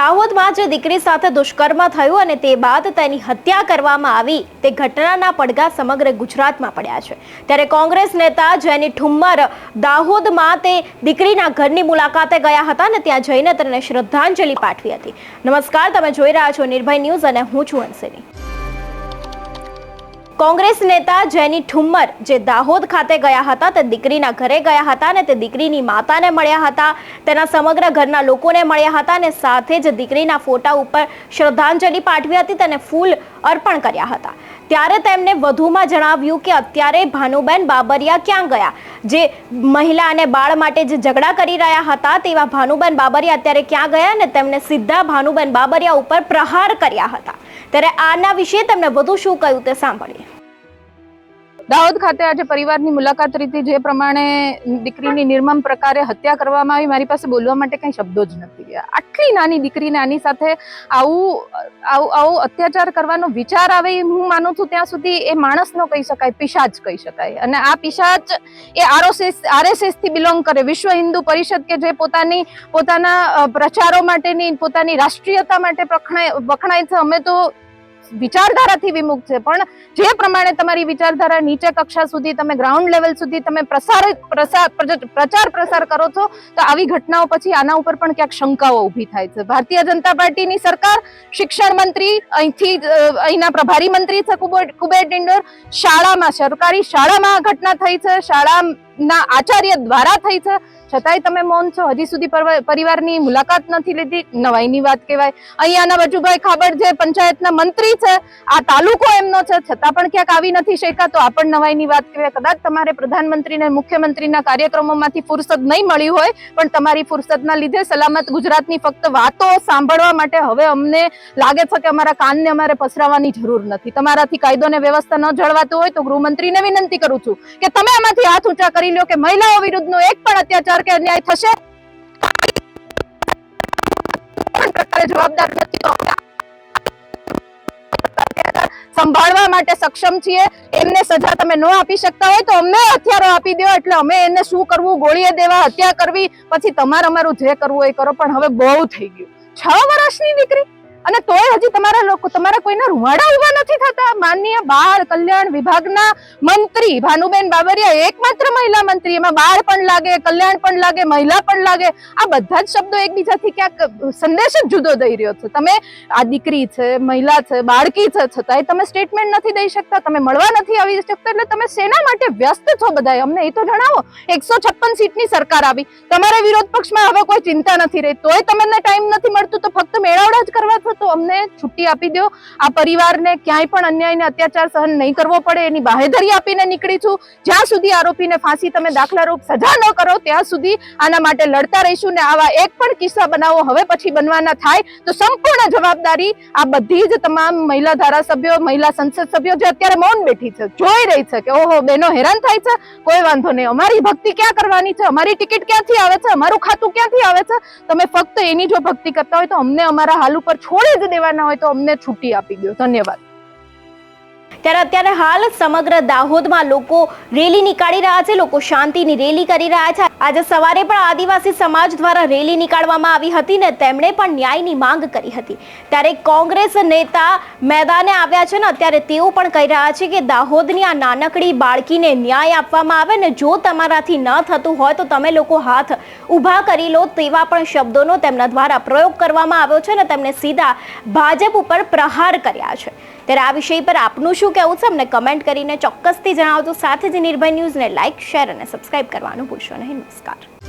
દાહોદમાં જે દીકરી સાથે દુષ્કર્મ થયું અને તે બાદ તેની હત્યા કરવામાં આવી. તે ઘટનાના પડઘા સમગ્ર ગુજરાતમાં પડ્યા છે. ત્યારે કોંગ્રેસ નેતા જેની ઠુમ્મર દાહોદમાં તે દીકરીના ઘરની મુલાકાતે ગયા હતા અને ત્યાં જઈને તેને શ્રદ્ધાંજલિ પાઠવી હતી. નમસ્કાર, તમે જોઈ રહ્યા છો નિર્ભય ન્યૂઝ અને હું છું હંસિની કોંગ્રેસ નેતા જેની ઠુમ્મર જે દાહોદ ખાતે ગયા હતા, તે દીકરીના ઘરે ગયા હતા અને તે દીકરીની માતાને મળ્યા હતા. તેના સમગ્ર ઘરના લોકોને મળ્યા હતા અને સાથે જ દીકરીના ફોટા ઉપર શ્રદ્ધાંજલિ પાઠવી હતી. તેને ફૂલ અર્પણ કર્યા હતા. ત્યારે તેમણે વધુમાં જણાવ્યું કે અત્યારે ભાનુબેન બાબરિયા ક્યાં ગયા? જે મહિલા અને બાળ માટે જે ઝઘડા કરી રહ્યા હતા તેવા ભાનુબેન બાબરિયા અત્યારે ક્યાં ગયા અને તેમણે સીધા ભાનુબેન બાબરિયા ઉપર પ્રહાર કર્યા હતા. ત્યારે આના વિશે તેમણે વધુ શું કહ્યું તે સાંભળીએ. દાહોદ ખાતે આજે પરિવારની મુલાકાત રીતે જે પ્રમાણે દીકરીની નિર્મમ પ્રકારે હત્યા કરવામાં આવી. મારી પાસે બોલવા માટે કંઈ શબ્દો જ નથી આટલી નાની દીકરીને આની સાથે આવું આવું આવું અત્યાચાર કરવાનો વિચાર આવે હું માનું છું, ત્યાં સુધી એ માણસ નો કહી શકાય, પિશાચ કહી શકાય. અને આ પિશાચ એ આરએસએસ આરએસએસથી બિલોંગ કરે. વિશ્વ હિન્દુ પરિષદ કે જે પોતાની, પોતાના પ્રચારો માટેની, પોતાની રાષ્ટ્રીયતા માટે વખણાય છે. અમે તો વિચારધારાથી વિમુખ છે. પણ જે પ્રમાણે તમારી વિચારધારા નીચે કક્ષા સુધી તમે ગ્રાઉન્ડ લેવલ સુધી તમે પ્રસાર પ્રચાર પ્રસાર કરો છો, તો આવી ઘટનાઓ પછી આના ઉપર પણ ક્યાંક શંકાઓ ઊભી થાય છે. ભારતીય જનતા પાર્ટીની સરકાર, શિક્ષણ મંત્રી, અહીંથી અહીંના પ્રભારી મંત્રી છે કુબેર ડિંડોર, શાળામાં, સરકારી શાળામાં ઘટના થઈ છે. શાળાના આચાર્ય દ્વારા થઈ છે. છતાંય તમે મૌન છો. હજી સુધી પરિવારની મુલાકાત નથી લીધી. નવાઈની વાત કહેવાય. અહીંયાના વજુભાઈ ખાબડ જે પંચાયતના મંત્રી છે. આ તાલુકો એમનો છે. છતાં પણ ક્યાંક આવી નથી શક્યા તો આ પણ નવાઈની વાત કહેવાય. કદાચ તમારે પ્રધાનમંત્રીને, મુખ્યમંત્રીના કાર્યક્રમોમાંથી ફુરસદ નહીં મળી હોય, પણ તમારી ફુરસદના લીધે સલામત ગુજરાતની ફક્ત વાતો સાંભળવા માટે હવે અમને લાગે છે કે અમારા કાનને અમારે પસરાવવાની જરૂર નથી. તમારાથી કાયદો ને વ્યવસ્થા ન જળવાતું હોય તો ગૃહમંત્રીને વિનંતી કરું છું કે તમે આમાંથી હાથ ઊંચા કરી લો કે મહિલાઓ વિરુદ્ધનો એક પણ અત્યાચાર કે અન્યાય થશે? પ્રકારે જવાબદાર તો સંભાળવા માટે સક્ષમ છીએ. એમને સજા તમે ન આપી શકતા હોય તો અમને હથિયારો આપી દો. એટલે અમે એને શું કરવું? ગોળીએ દેવા, હત્યા કરવી. પછી તમારે અમારું જે કરવું એ કરો. પણ હવે બહુ થઈ ગયું. છ વર્ષની દીકરી? અને તોય હજી તમારા લોકો, તમારા કોઈના રૂવાડા ઊભા નથી થતા. માનનીય બાળ કલ્યાણ વિભાગના મંત્રી ભાનુબેન બાબરિયા એકમાત્ર મહિલા મંત્રી. એમાં બાળ પણ લાગે, કલ્યાણ પણ લાગે, મહિલા પણ લાગે. આ બધા જ શબ્દો એકબીજાથી ક્યાંક સંદેશ જ જુદો દઈ રહ્યો છે. તમે આ દીકરી છે, મહિલા છે, બાળકી છે, છતાંય તમે સ્ટેટમેન્ટ નથી દઈ શકતા. તમે મળવા નથી આવી શકતા. એટલે તમે શેના માટે વ્યસ્ત છો બધાય? અમને એ તો જણાવો. એકસો છપ્પન સીટની સરકાર આવી. તમારા વિરોધ પક્ષમાં હવે કોઈ ચિંતા નથી રહી. તોય તમને ટાઈમ નથી મળતું તો ફક્ત મેળાવડા જ કરવા તો અમને છુટ્ટી આપી દો. આ પરિવારને ક્યાંય પણ અન્યાય ને અત્યાચાર સહન નહીં કરવો પડે, એની બાહેધરી આપીને નીકળી છું. જ્યાં સુધી આરોપીને ફાંસી તમે દાખલારૂપ સજા ન કરો, ત્યાં સુધી આના માટે લડતા રહીશું ને આવા એક પણ કિસ્સા બનાવો હવે પછી બનવાના થાય, તો સંપૂર્ણ જવાબદારી આ બધી જ તમામ મહિલા ધારાસભ્યો, મહિલા સંસદ સભ્યો જે અત્યારે મૌન બેઠી છે, જોઈ રહી છે કે ઓહો, બેનો હેરાન થાય છે. કોઈ વાંધો નહીં. અમારી ભક્તિ ક્યાં કરવાની છે? અમારી ટિકિટ ક્યાંથી આવે છે? અમારું ખાતું ક્યાંથી આવે છે? તમે ફક્ત એની જો ભક્તિ કરતા હોય તો અમને અમારા હાલ ઉપર છોડી જ દેવાના હોય તો અમને છૂટી આપી દો ધન્યવાદ. ત્યારે અત્યારે હાલ સમગ્ર દાહોદમાં લોકો રેલી નીકાળી રહ્યા છે, લોકો શાંતિની રેલી કરી રહ્યા છે. આજે સવારે પણ આદિવાસી સમાજ દ્વારા રેલી નીકાળવામાં આવી હતી ને તેમણે પણ ન્યાયની માંગ કરી હતી. ત્યારે કોંગ્રેસ નેતા મેદાને આવ્યા છે ને અત્યારે તેઓ પણ કહી રહ્યા છે કે દાહોદની આ નાનકડી બાળકીને ન્યાય આપવામાં આવે ને જો તમારાથી ન થતું હોય તો તમે લોકો હાથ ઊભા કરી લો તેવા પણ શબ્દોનો તેમના દ્વારા પ્રયોગ કરવામાં આવ્યો છે ને તેમણે સીધા ભાજપ ઉપર પ્રહાર કર્યા છે. ત્યારે આ વિષય પર આપનું શું કહેવું છે? અમને કમેન્ટ કરીને ચોક્કસથી જણાવજો. સાથે જ નિર્ભય ન્યૂઝને લાઇક શેર અને સબસ્ક્રાઇબ કરવાનું ભૂલશો નહીં. નમસ્કાર.